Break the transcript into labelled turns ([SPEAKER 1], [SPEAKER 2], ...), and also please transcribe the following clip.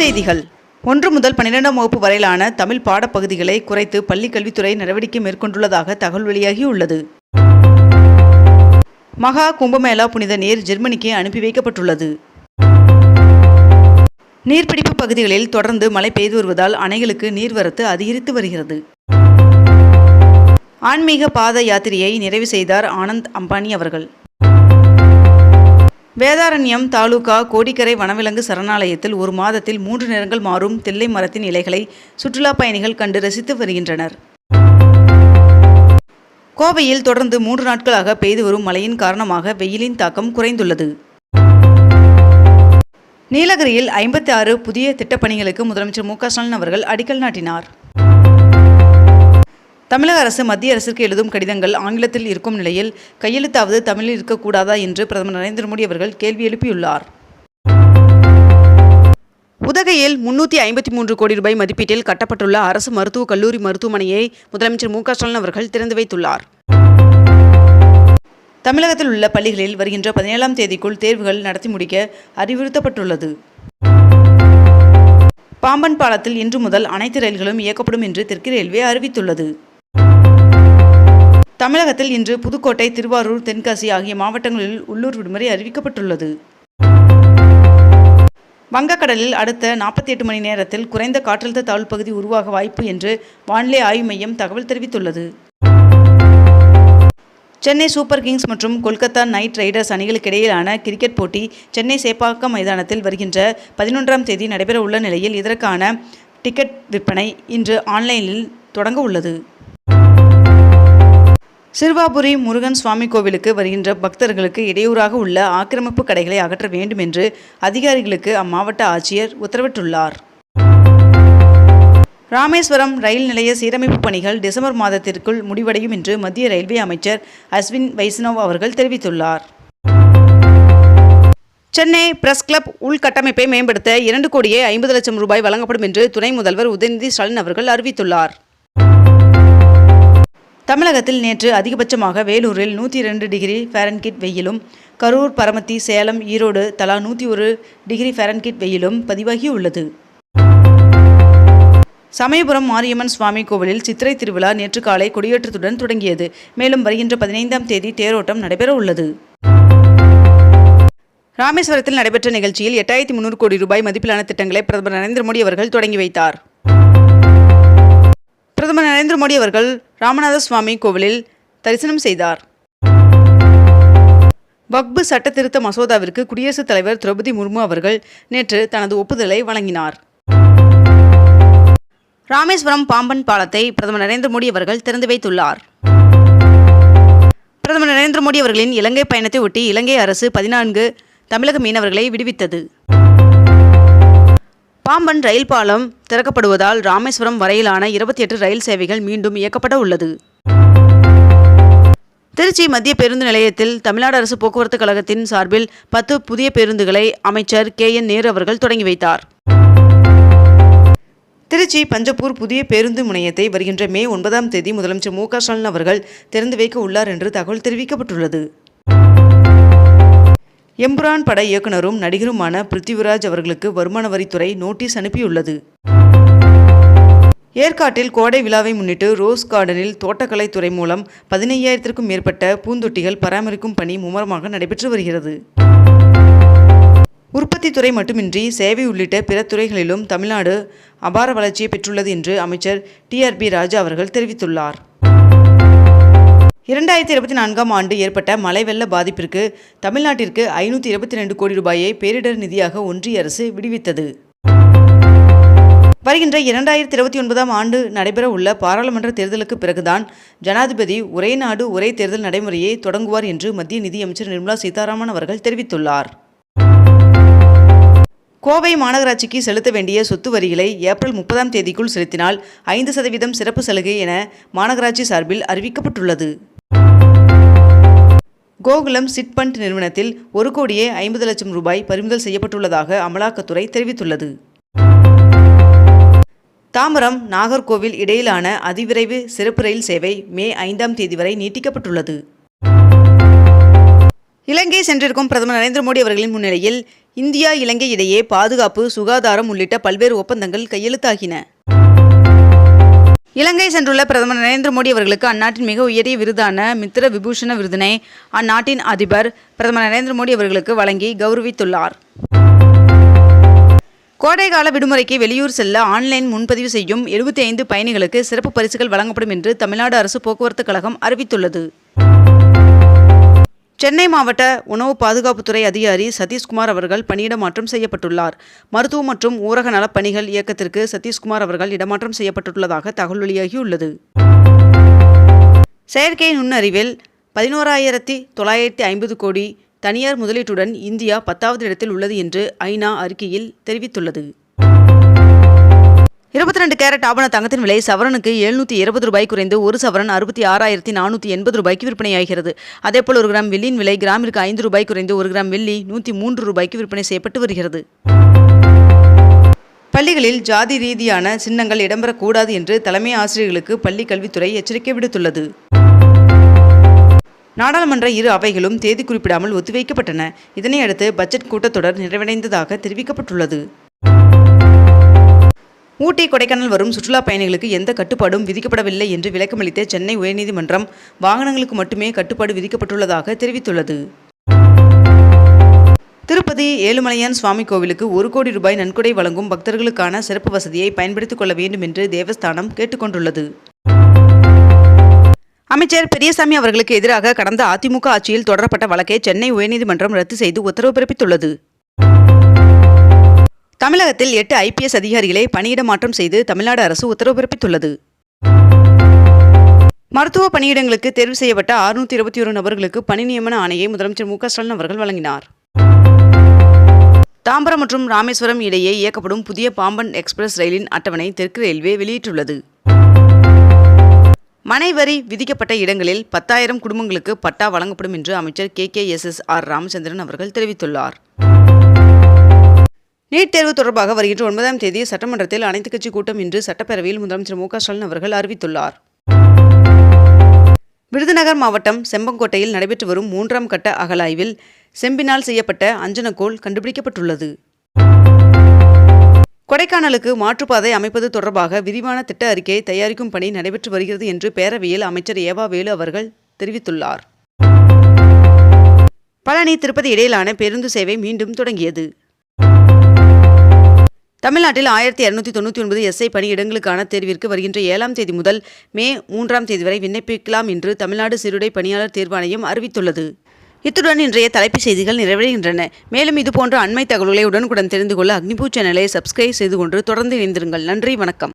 [SPEAKER 1] செய்திகள். ஒன்று முதல் பன்னிரெண்டாம் வகுப்பு வரையிலான தமிழ் பாடப்பகுதிகளை குறைத்து பள்ளிக் கல்வித்துறை நடவடிக்கை மேற்கொண்டுள்ளதாக தகவல் வெளியாகியுள்ளது. மகா கும்பமேளா புனித நீர் ஜெர்மனிக்கு அனுப்பி வைக்கப்பட்டுள்ளது. நீர்பிடிப்பு பகுதிகளில் தொடர்ந்து மழை பெய்து வருவதால் அணைகளுக்கு நீர்வரத்து அதிகரித்து வருகிறது. ஆன்மீக பாத யாத்திரையை நிறைவு செய்தார் ஆனந்த் அம்பானி அவர்கள். வேதாரண்யம் தாலுகா கோடிக்கரை வனவிலங்கு சரணாலயத்தில் ஒரு மாதத்தில் மூன்று நிறங்கள் மாறும் தில்லை மரத்தின் இலைகளை சுற்றுலா பயணிகள் கண்டு ரசித்து வருகின்றனர். கோவையில் தொடர்ந்து மூன்று நாட்களாக பெய்து வரும் மழையின் காரணமாக வெயிலின் தாக்கம் குறைந்துள்ளது. நீலகிரியில் ஐம்பத்தி ஆறு புதிய திட்டப்பணிகளுக்கு முதலமைச்சர் மு க ஸ்டாலின் அவர்கள் அடிக்கல் நாட்டினார். தமிழக அரசு மத்திய அரசிற்கு எழுதும் கடிதங்கள் ஆங்கிலத்தில் இருக்கும் நிலையில் கையெழுத்தாவது தமிழில் இருக்கக்கூடாதா என்று பிரதமர் நரேந்திர மோடி அவர்கள் கேள்வி எழுப்பியுள்ளார். உதகையில் முன்னூற்றி ஐம்பத்தி மூன்று கோடி ரூபாய் மதிப்பீட்டில் கட்டப்பட்டுள்ள அரசு மருத்துவக் கல்லூரி மருத்துவமனையை முதலமைச்சர் மு க ஸ்டாலின் அவர்கள் திறந்து வைத்துள்ளார். தமிழகத்தில் உள்ள பள்ளிகளில் வருகின்ற பதினேழாம் தேதிக்குள் தேர்வுகள் நடத்தி முடிக்க அறிவுறுத்தப்பட்டுள்ளது. பாம்பன் பாலத்தில் இன்று முதல் அனைத்து ரயில்களும் இயக்கப்படும் என்று தெற்கு ரயில்வே அறிவித்துள்ளது. தமிழகத்தில் இன்று புதுக்கோட்டை திருவாரூர் தென்காசி ஆகிய மாவட்டங்களில் உள்ளூர் விடுமுறை அறிவிக்கப்பட்டுள்ளது. வங்கக்கடலில் அடுத்த நாற்பத்தி எட்டு மணி நேரத்தில் குறைந்த காற்றழுத்த தாழ்வு பகுதி உருவாக வாய்ப்பு என்று வானிலை ஆய்வு மையம் தகவல் தெரிவித்துள்ளது. சென்னை சூப்பர் கிங்ஸ் மற்றும் கொல்கத்தா நைட் ரைடர்ஸ் அணிகளுக்கு இடையிலான கிரிக்கெட் போட்டி சென்னை சேப்பாக்கம் மைதானத்தில் வருகின்ற பதினொன்றாம் தேதி நடைபெற உள்ள நிலையில் இதற்கான டிக்கெட் விற்பனை இன்று ஆன்லைனில் தொடங்க உள்ளது. சிறுவாபுரி முருகன் சுவாமி கோவிலுக்கு வருகின்ற பக்தர்களுக்கு இடையூறாக உள்ள ஆக்கிரமிப்பு கடைகளை அகற்ற வேண்டும் என்று அதிகாரிகளுக்கு அம்மாவட்ட ஆட்சியர் உத்தரவிட்டுள்ளார். ராமேஸ்வரம் ரயில் நிலைய சீரமைப்பு பணிகள் டிசம்பர் மாதத்திற்குள் முடிவடையும் என்று மத்திய ரயில்வே அமைச்சர் அஸ்வின் வைஷ்ணவ் அவர்கள் தெரிவித்துள்ளார். சென்னை பிரஸ் கிளப் உள்கட்டமைப்பை மேம்படுத்த இரண்டு கோடியே ஐம்பது லட்சம் ரூபாய் வழங்கப்படும் என்று துணை முதல்வர் உதயநிதி ஸ்டாலின் அவர்கள் அறிவித்துள்ளார். தமிழகத்தில் நேற்று அதிகபட்சமாக வேலூரில் நூற்றி இரண்டு டிகிரி ஃபேரன்கிட் வெயிலும் கரூர் பரமத்தி சேலம் ஈரோடு தலா நூற்றி ஒரு டிகிரி ஃபேரன்கிட் வெயிலும் பதிவாகியுள்ளது சமயபுரம் மாரியம்மன் சுவாமி கோவிலில் சித்திரை திருவிழா நேற்று காலை கொடியேற்றத்துடன் தொடங்கியது. மேலும் வருகின்ற பதினைந்தாம் தேதி தேரோட்டம் நடைபெற உள்ளது. ராமேஸ்வரத்தில் நடைபெற்ற நிகழ்ச்சியில் எட்டாயிரத்தி முன்னூறு கோடி ரூபாய் மதிப்பிலான திட்டங்களை பிரதமர் நரேந்திர மோடி அவர்கள் தொடங்கி வைத்தார். பிரதமர் நரேந்திர மோடி அவர்கள் ராமநாத சுவாமி கோவிலில் தரிசனம் செய்தார். வக்பு சட்ட திருத்த மசோதாவிற்கு குடியரசுத் தலைவர் திரௌபதி முர்மு அவர்கள் நேற்று தனது ஒப்புதலை வழங்கினார். ராமேஸ்வரம் பாம்பன் பாலத்தை பிரதமர் நரேந்திர மோடி அவர்கள் திறந்து வைத்துள்ளார். பிரதமர் நரேந்திர மோடி அவர்களின் இலங்கை பயணத்தை ஒட்டி இலங்கை அரசு பதினான்கு தமிழக மீனவர்களை விடுவித்தது. பாம்பன் ரயில் பாலம் திறக்கப்படுவதால் ராமேஸ்வரம் வரையிலான இருபத்தி எட்டு ரயில் சேவைகள் மீண்டும் இயக்கப்பட உள்ளது. திருச்சி மத்திய பேருந்து நிலையத்தில் தமிழ்நாடு அரசு போக்குவரத்து கழகத்தின் சார்பில் பத்து புதிய பேருந்துகளை அமைச்சர் கே என் நேரு அவர்கள் தொடங்கி வைத்தார். திருச்சி பஞ்சப்பூர் புதிய பேருந்து முனையத்தை வருகின்ற மே ஒன்பதாம் தேதி முதலமைச்சர் மு க ஸ்டாலின் அவர்கள் திறந்து வைக்க உள்ளார் என்று தகவல் தெரிவிக்கப்பட்டுள்ளது. எம்புரான் பட இயக்குனரும் நடிகருமான பிருத்திவிராஜ் அவர்களுக்கு வருமான வரித்துறை நோட்டீஸ் அனுப்பியுள்ளது. ஏற்காட்டில் கோடை விழாவை முன்னிட்டு ரோஸ் கார்டனில் தோட்டக்கலைத்துறை மூலம் பதினையாயிரத்திற்கும் மேற்பட்ட பூந்தொட்டிகள் பராமரிக்கும் பணி மும்முரமாக நடைபெற்று வருகிறது. உற்பத்தி துறை மட்டுமின்றி சேவை உள்ளிட்ட பிற துறைகளிலும் தமிழ்நாடு அபார வளர்ச்சியை பெற்றுள்ளது என்று அமைச்சர் டிஆர்பி ராஜா அவர்கள் தெரிவித்துள்ளார். இரண்டாயிரத்தி இருபத்தி நான்காம் ஆண்டு ஏற்பட்ட மழை வெள்ள பாதிப்பிற்கு தமிழ்நாட்டிற்கு ஐநூற்றி இருபத்தி ரெண்டு கோடி ரூபாயை பேரிடர் நிதியாக ஒன்றிய அரசு விடுவித்தது. வருகின்ற இரண்டாயிரத்தி இருபத்தி ஒன்பதாம் ஆண்டு நடைபெற உள்ள பாராளுமன்ற தேர்தலுக்கு பிறகுதான் ஜனாதிபதி ஒரே நாடு ஒரே தேர்தல் நடைமுறையை தொடங்குவார் என்று மத்திய நிதியமைச்சர் நிர்மலா சீதாராமன் அவர்கள் தெரிவித்துள்ளார். கோவை மாநகராட்சிக்கு செலுத்த வேண்டிய சொத்து வரிகளை ஏப்ரல் முப்பதாம் தேதிக்குள் செலுத்தினால் ஐந்து சதவீதம் சிறப்பு சலுகை என மாநகராட்சி சார்பில் அறிவிக்கப்பட்டுள்ளது. கோகுலம் சிட்பண்ட் நிறுவனத்தில் ஒரு கோடியே ஐம்பது லட்சம் ரூபாய் பறிமுதல் செய்யப்பட்டுள்ளதாக அமலாக்கத்துறை தெரிவித்துள்ளது. தாம்பரம் நாகர்கோவில் இடையிலான அதிவிரைவு சிறப்பு ரயில் சேவை மே ஐந்தாம் தேதி வரை நீட்டிக்கப்பட்டுள்ளது. இலங்கை சென்றிருக்கும் பிரதமர் நரேந்திர மோடி அவர்களின் முன்னிலையில் இந்தியா இலங்கை இடையே பாதுகாப்பு சுகாதாரம் உள்ளிட்ட பல்வேறு ஒப்பந்தங்கள் கையெழுத்தாகின. இலங்கை சென்றுள்ள பிரதமர் நரேந்திர மோடி அவர்களுக்கு அந்நாட்டின் மிக உயரிய விருதான மித்திர விபூஷண விருதினை அந்நாட்டின் அதிபர் பிரதமர் நரேந்திர மோடி அவர்களுக்கு வழங்கி கௌரவித்துள்ளார். கோடைகால விடுமுறைக்கு வெளியூர் செல்ல ஆன்லைன் முன்பதிவு செய்யும் எழுபத்தி ஐந்து பயணிகளுக்கு சிறப்பு பரிசுகள் வழங்கப்படும் என்று தமிழ்நாடு அரசு போக்குவரத்து கழகம் அறிவித்துள்ளது. சென்னை மாவட்ட உணவு பாதுகாப்புத்துறை அதிகாரி சதீஷ்குமார் அவர்கள் பணியிட மாற்றம் செய்யப்பட்டுள்ளார். மருத்துவ மற்றும் ஊரக நலப் பணிகள் இயக்கத்திற்கு சதீஷ்குமார் அவர்கள் இடமாற்றம் செய்யப்பட்டுள்ளதாக தகவல் வெளியாகியுள்ளது. செயற்கை நுண்ணறிவில் பதினோராயிரத்தி தொள்ளாயிரத்தி ஐம்பது கோடி தனியார் முதலீட்டுடன் இந்தியா பத்தாவது இடத்தில் உள்ளது என்று ஐநா அறிக்கையில் தெரிவித்துள்ளது. இருபத்தி ரெண்டு கேரட் ஆபண தங்கத்தின் விலை சவரனுக்கு எழுநூற்றி இருபது ரூபாய் குறைந்து ஒரு சவரன் அறுபத்தி ஆறாயிரத்தி நானூற்றி எண்பது ரூபாய்க்கு விற்பனையாகிறது. அதேபோல் ஒரு கிராம் வெள்ளியின் விலை கிராமிற்கு ஐந்து ரூபாய் குறைந்து ஒரு கிராம் வெள்ளி நூற்றி மூன்று ரூபாய்க்கு விற்பனை செய்யப்பட்டு வருகிறது. பள்ளிகளில் ஜாதி ரீதியான சின்னங்கள் இடம்பெறக்கூடாது என்று தலைமை ஆசிரியர்களுக்கு பள்ளி கல்வித்துறை எச்சரிக்கை விடுத்துள்ளது. நாடாளுமன்ற இரு அவைகளும் தேதி குறிப்பிடாமல் ஒத்திவைக்கப்பட்டன. இதனையடுத்து பட்ஜெட் கூட்டத்தொடர் நிறைவடைந்ததாக தெரிவிக்கப்பட்டுள்ளது. ஊட்டி கொடைக்கானல் வரும் சுற்றுலா பயணிகளுக்கு எந்த கட்டுப்பாடும் விதிக்கப்படவில்லை என்று விளக்கமளித்த சென்னை உயர்நீதிமன்றம் வாகனங்களுக்கு மட்டுமே கட்டுப்பாடு விதிக்கப்பட்டுள்ளதாக தெரிவித்துள்ளது. திருப்பதி ஏழுமலையான் சுவாமி கோவிலுக்கு ஒரு கோடி ரூபாய் நன்கொடை வழங்கும் பக்தர்களுக்கான சிறப்பு வசதியை பயன்படுத்திக் கொள்ள வேண்டும் என்று தேவஸ்தானம் கேட்டுக்கொண்டுள்ளது. அமைச்சர் பெரியசாமி அவர்களுக்கு எதிராக கடந்த அதிமுக ஆட்சியில் தொடரப்பட்ட வழக்கை சென்னை உயர்நீதிமன்றம் ரத்து செய்து உத்தரவு பிறப்பித்துள்ளது. தமிழகத்தில் எட்டு ஐபிஎஸ் அதிகாரிகளை பணியிட மாற்றம் செய்து தமிழ்நாடு அரசு உத்தரவு பிறப்பித்துள்ளது மருத்துவ பணியிடங்களுக்கு தேர்வு செய்யப்பட்ட அறுநூத்தி இருபத்தி ஒரு நபர்களுக்கு பணி நியமன ஆணையை முதலமைச்சர் மு க ஸ்டாலின் அவர்கள் வழங்கினார். தாம்பரம் மற்றும் ராமேஸ்வரம் இடையே இயக்கப்படும் புதிய பாம்பன் எக்ஸ்பிரஸ் ரயிலின் அட்டவணை தெற்கு ரயில்வே வெளியிட்டுள்ளது. மனை வரி விதிக்கப்பட்ட இடங்களில் பத்தாயிரம் குடும்பங்களுக்கு பட்டா வழங்கப்படும் என்று அமைச்சர் K K S S R Ramachandran அவர்கள் தெரிவித்துள்ளார். நீட் தேர்வு தொடர்பாக வருகின்ற ஒன்பதாம் தேதி சட்டமன்றத்தில் அனைத்துக் கட்சி கூட்டம் இன்று சட்டப்பேரவையில் முதலமைச்சர் மு ஸ்டாலின் அவர்கள் அறிவித்துள்ளார். விருதுநகர் மாவட்டம் செம்பங்கோட்டையில் நடைபெற்று வரும் மூன்றாம் கட்ட அகலாய்வில் செம்பினால் செய்யப்பட்ட அஞ்சனக்கோள் கண்டுபிடிக்கப்பட்டுள்ளது. கொடைக்கானலுக்கு மாற்றுப்பாதை அமைப்பது தொடர்பாக விரிவான திட்ட அறிக்கை தயாரிக்கும் பணி நடைபெற்று வருகிறது என்று பேரவையில் அமைச்சர் ஏவா வேலு அவர்கள் தெரிவித்துள்ளார். பழனி திருப்பதி இடையிலான பேருந்து சேவை மீண்டும் தொடங்கியது. தமிழ்நாட்டில் ஆயிரத்தி இரநூத்தி தொண்ணூற்றி ஒன்பது எஸ்ஐ பணியிடங்களுக்கான தேர்விற்கு வருகின்ற ஏழாம் தேதி முதல் மே மூன்றாம் தேதி வரை விண்ணப்பிக்கலாம் என்று தமிழ்நாடு சீருடை பணியாளர் தேர்வாணையம் அறிவித்துள்ளது. இத்துடன் இன்றைய தலைப்புச் செய்திகள் நிறைவடைகின்றன. மேலும் இதுபோன்ற அண்மை தகவல்களை உடனுக்குடன் தெரிந்து கொள்ள அக்னிபூ சேனலை சப்ஸ்கிரைப் செய்து கொண்டு தொடர்ந்து இணைந்திருங்கள். நன்றி வணக்கம்.